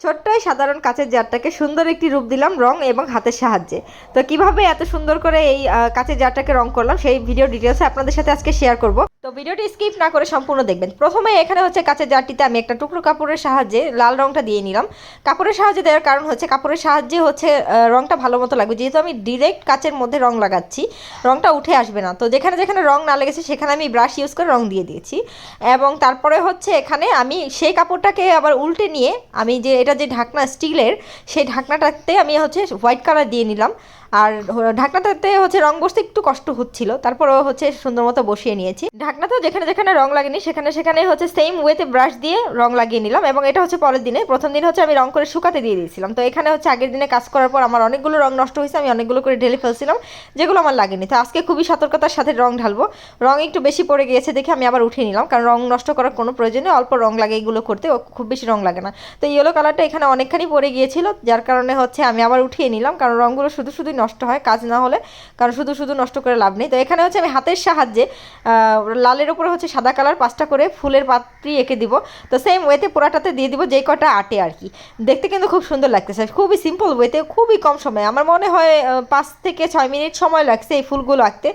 ছোট্ট এই সাধারণ কাঁচের জারটাকে সুন্দর একটি রূপ দিলাম রং এবং হাতের সাহায্যে। তো কীভাবে এত সুন্দর করে এই কাঁচের জারটাকে রং করলাম সেই ভিডিও ডিটেলসে আপনাদের সাথে আজকে শেয়ার করব। তো ভিডিওটি স্কিপ না করে সম্পূর্ণ দেখবেন। প্রথমে এখানে হচ্ছে কাঁচের জারটিতে আমি একটা টুকরো কাপড়ের সাহায্যে লাল রংটা দিয়ে নিলাম। কাপড়ের সাহায্যে দেওয়ার কারণ হচ্ছে কাপড়ের সাহায্যে হচ্ছে রংটা ভালো মতো লাগবে। যেহেতু আমি ডিরেক্ট কাচের মধ্যে রং লাগাচ্ছি, রংটা উঠে আসবে না। তো যেখানে যেখানে রং না লেগেছে সেখানে আমি ব্রাশ ইউজ করে রং দিয়ে দিয়েছি। এবং তারপরে হচ্ছে এখানে আমি সেই কাপড়টাকে আবার উল্টে নিয়ে আমি যে, এটা যে ঢাকনা স্টিলের, সেই ঢাকনাটাতে আমি হচ্ছে হোয়াইট কালার দিয়ে নিলাম। আর ঢাকনাটাতে হচ্ছে রং বসতে একটু কষ্ট হচ্ছিল। তারপরেও হচ্ছে সুন্দর মতো বসিয়ে নিয়েছি। ঢাকনাতেও যেখানে যেখানে রং লাগেনি, সেখানে সেখানে হচ্ছে সেম ওয়েতে ব্রাশ দিয়ে রং লাগিয়ে নিলাম এবং এটা হচ্ছে পরের দিনে। প্রথম দিন হচ্ছে আমি রং করে শুকাতে দিয়ে দিয়েছিলাম। তো এখানে হচ্ছে আগের দিনে কাজ করার পর আমার অনেকগুলো রং নষ্ট হয়েছে, আমি অনেকগুলো করে ঢেলে ফেলছিলাম, যেগুলো আমার লাগেনি। তো আজকে খুবই সতর্কতার সাথে রং ঢালবো। রং একটু বেশি পড়ে গিয়েছে দেখে আমি আবার উঠিয়ে নিলাম, কারণ রং নষ্ট করার কোনো প্রয়োজন অল্প রং লাগে এগুলো করতে খুব বেশি রং লাগে না। তো ইয়েলো কালারটা এখানে অনেকখানি পড়ে গিয়েছিল, যার কারণে হচ্ছে আমি আবার উঠিয়ে নিলাম, কারণ রঙগুলো শুধু শুধুই নষ্ট হয়, কাজ না হলে, কারণ শুধু শুধু নষ্ট করে লাভ নেই। তো এখানে হচ্ছে আমি হাতের সাহায্যে লালের উপরে হচ্ছে সাদা কালার, পাঁচটা করে ফুলের পাত্রি এঁকে দিব। তো সেম ওয়েতে পোড়াটাতে দিয়ে দিব যেই কটা আটে আর কি। দেখতে কিন্তু খুব সুন্দর লাগতেছে, খুবই সিম্পল ওয়েতে খুবই কম সময়। আমার মনে হয় পাঁচ থেকে ছয় মিনিট সময় লাগছে এই ফুলগুলো আঁকতে।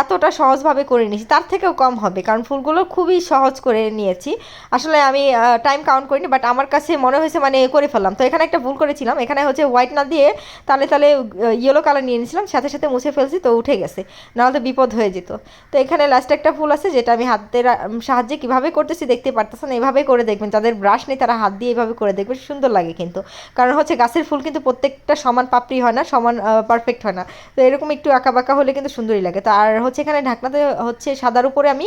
এতটা সহজভাবে করে নিয়েছি, তার থেকেও কম হবে, কারণ ফুলগুলো খুবই সহজ করে নিয়েছি। আসলে আমি টাইম কাউন্ট করিনি বাট আমার কাছে মনে হয়েছে মানে করে ফেললাম। তো এখানে একটা ভুল করেছিলাম, এখানে হচ্ছে হোয়াইট না দিয়ে তালে তালে ইয়েলো কালার নিয়ে নিয়েছিলাম সাথে সাথে মুছে ফেলছি, তো উঠে গেছে, নাহলে তো বিপদ হয়ে যেত। তো এখানে লাস্টে একটা ফুল আছে যেটা আমি হাতের সাহায্যে কীভাবে করতেছি দেখতে পারতেছেন এইভাবে করে দেখবেন। যাদের ব্রাশ নেই, তারা হাত দিয়ে এইভাবে করে দেখবেন, সুন্দর লাগে কিন্তু। কারণ হচ্ছে গাছের ফুল কিন্তু প্রত্যেকটা সমান পাপড়ি হয় না, সমান পারফেক্ট হয় না। তো এরকম একটু আঁকা বাঁকা হলে কিন্তু সুন্দরই লাগে। তো আর হচ্ছে এখানে ঢাকনাতে হচ্ছে সাদার উপরে আমি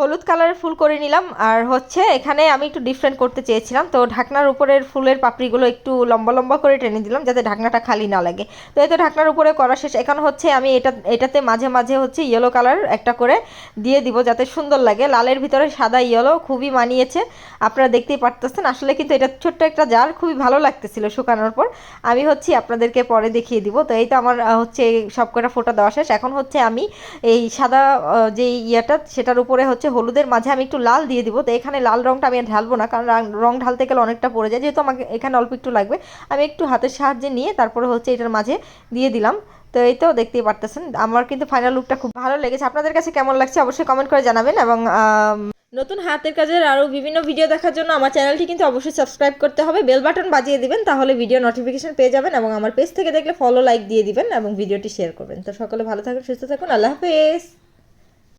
হলুদ কালারের ফুল করে নিলাম। আর হচ্ছে এখানে আমি একটু ডিফারেন্ট করতে চেয়েছিলাম। তো ঢাকনার উপরের ফুলের পাপড়িগুলো একটু লম্বা লম্বা করে টেনে দিলাম যাতে ঢাকনাটা খালি না লাগে। তো এই তো ঢাকনার উপরে করা শেষ। এখন হচ্ছে আমি এটা, এটাতে মাঝে মাঝে হচ্ছে ইয়েলো কালার একটা করে দিয়ে দিব যাতে সুন্দর লাগে। লালের ভিতরে সাদা ইয়েলো খুবই মানিয়েছে। আপনারা দেখতেই পারতেছেন। আসলে কিন্তু এটা ছোট্ট একটা জার, খুবই ভালো লাগতেছিল শুকানোর পর। আমি হচ্ছে আপনাদেরকে পরে দেখিয়ে দিব। তো এই তো আমার হচ্ছে সব কটা ফোটা দেওয়া শেষ। এখন হচ্ছে আমি এই সাদা যে ইয়েটা, সেটার উপরে হচ্ছে হলুদের মাঝে আমি একটু লাল দিয়ে দিব, তো এখানে লাল রংটা আমি ঢালবো না, কারণ রং ঢালতে গেলে অনেকটা পড়ে যায়। যেহেতু আমাকে এখানে অল্প একটু লাগবে, আমি একটু হাতের সাহায্যে নিয়ে তারপরে হচ্ছে এটার মাঝে দিয়ে দিলাম। তো এই তো দেখতেই পারতেছেন, আমার কিন্তু ফাইনাল লুকটা খুব ভালো লেগেছে। আপনাদের কাছে কেমন লাগছে অবশ্যই কমেন্ট করে জানাবেন এবং নতুন হাতের কাজের আরও বিভিন্ন ভিডিও দেখার জন্য আমার চ্যানেলটি কিন্তু অবশ্যই সাবস্ক্রাইব করতে হবে বেল বাটন বাজিয়ে দিবেন, তাহলে ভিডিও নোটিফিকেশন পেয়ে যাবেন এবং আমার পেজ থেকে দেখলে ফলো লাইক দিয়ে দিবেন এবং ভিডিওটি শেয়ার করবেন। তো সকলে ভালো থাকুন, সুস্থ থাকুন, আল্লাহ হাফেজ!